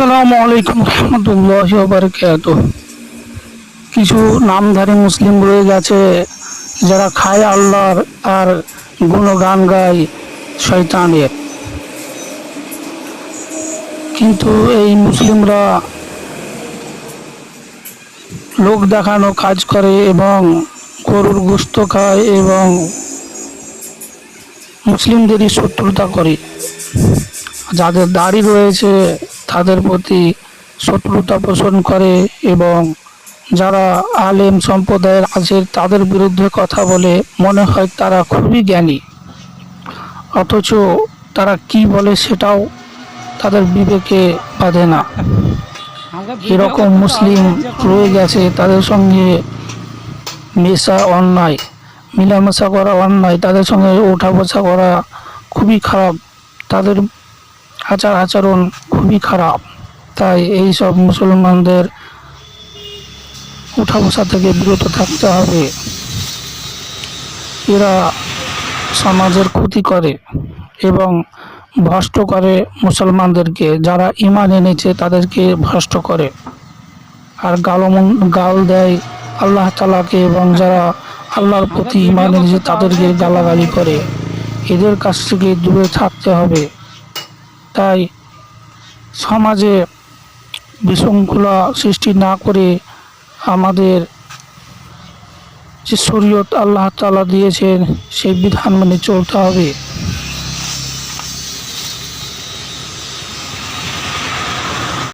আসসালামু আলাইকুম রহমতুল্লাহ বারকাত কিছু নামধারী মুসলিম রয়ে গেছে যারা খায় আল্লাহর আর গুণগান গায় শয়তানের। কিন্তু এই মুসলিমরা লোক দেখানো কাজ করে এবং গরুর গোস্ত খায় এবং মুসলিমদেরই শত্রুতা করে। যাদের দাড়ি রয়েছে তাদের প্রতি শত্রুতা পোষণ করে এবং যারা আলেম সম্প্রদায়ের আছে তাদের বিরুদ্ধে কথা বলে মনে হয় তারা খুবই জ্ঞানী। অথচ তারা কি বলে সেটাও তাদের বিবেকে বাঁধে না। এরকম মুসলিম রয়ে গেছে, তাদের সঙ্গে মেশা অন্যায়, মিলামেশা করা অন্যায়, তাদের সঙ্গে ওঠা বসা করা খুবই খারাপ। তাদের আচার আচরণ খুবই খারাপ। তাই এই সব মুসলমানদের উঠা বসা থেকে বিরত থাকতে হবে। এরা সমাজের ক্ষতি করে এবং ভ্রষ্ট করে মুসলমানদেরকে। যারা ইমান এনেছে, তাদেরকে ভ্রষ্ট করে। আর গালমন গাল দেয় আল্লাহ তালাকে এবং যারা আল্লাহর প্রতি ইমান এনেছে, তাদেরকে গালাগালি করে। এদের কাছ থেকে দূরে থাকতে হবে। তাই সমাজে বিশৃঙ্খলা সৃষ্টি না করে আমাদের যে শরীয়ত আল্লাহ তালা দিয়েছেন, সেই বিধান মেনে চলতে হবে।